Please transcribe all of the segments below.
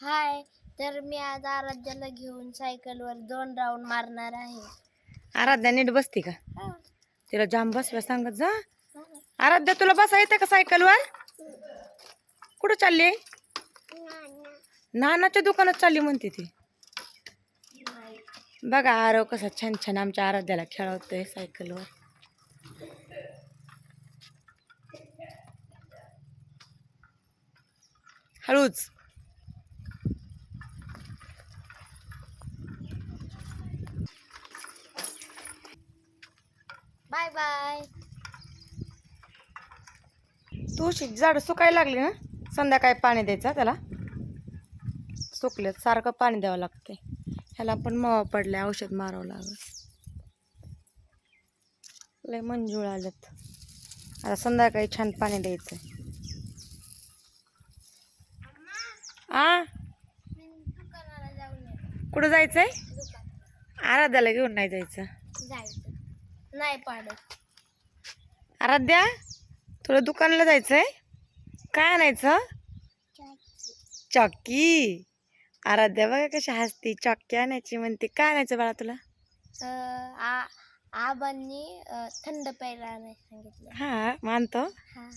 हाय तर मी आज आराध्याला घेऊन सायकलवर दोन राऊंड मारणार आहे. आराध्या नीट बसते का. तिला जाम बसव्या सांगत जा. आराध्या तुला बसा येते का सायकलवर? कुठं चालली नानाच्या दुकानात चालली म्हणते ती. बघा आरव कसा छान छान आमच्या आराध्याला खेळवतोय सायकलवर. हळूच. Bye bye. तुळशी झाड सुकायला लागली ना? संध्याकाळी पाणी द्यायचं त्याला. सुकले सारखं पाणी द्यावं लागते ह्याला पण मवा पडले औषध मारावं लागत लय मंजूळ आल्यात. आता संध्याकाळी छान पाणी द्यायचं आ. कुठं जायचंय? आराध्याला घेऊन नाही जायचं. जायचं. नाही पाडत. आराध्या तुला दुकानाला जायचंय? काय आणायचं? चॉकी आराध्या बघा कशी हसती. चॉकी आणायची म्हणते. काय आणायचं बाळा तुला? अं, आ आबांनी अं, थंड प्यायला नाही सांगितलं. हा मानतो. हा.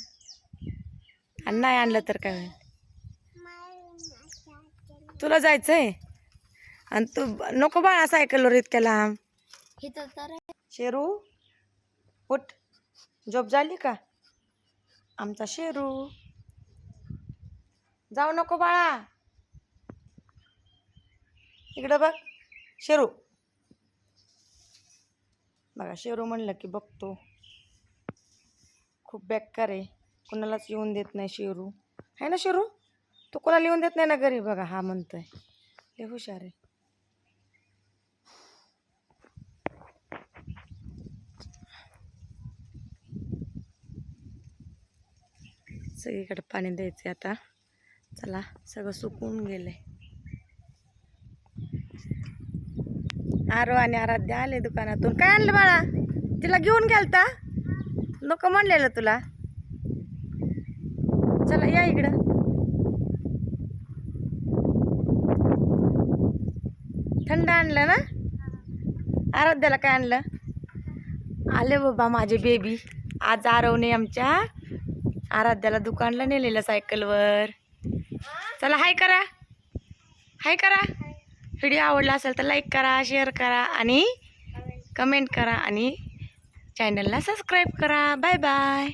आणि नाही आणलं तर काय होईल? तुला जायचंय? आणि तू नको बाळा सायकलवर इतक्या लांब. तर शेरू उठ. झोप झाली का? आमचा शेरू. जाऊ नको बाळा. इकडं बघ. शेरू. बघा शेरू म्हणलं की बघतो. खूप बेकार आहे. कोणालाच येऊन देत नाही शेरू. आहे ना शेरू? तू कोणाला येऊन देत नाही ना घरी? बघा हा म्हणतोय. लय हुशार आहे. सगळीकडे पाणी द्यायचे आता. चला सगळं सुकून गेलंय. आरो आणि आराध्या आले दुकानातून. काय आणलं बाळा? तिला घेऊन गेलता? नको म्हणलेलं तुला. चला या इकडं. थंड आणलं ना? आराध्याला काय आणलं? आले बाबा माझे बेबी आज आरवने आमच्या आराध्याला दुकानला नेलेलं सायकलवर. चला हाय करा. हाय करा. व्हिडिओ आवडला असेल तर लाईक करा शेअर करा आणि कमेंट करा आणि चॅनलला सबस्क्राईब करा. Bye bye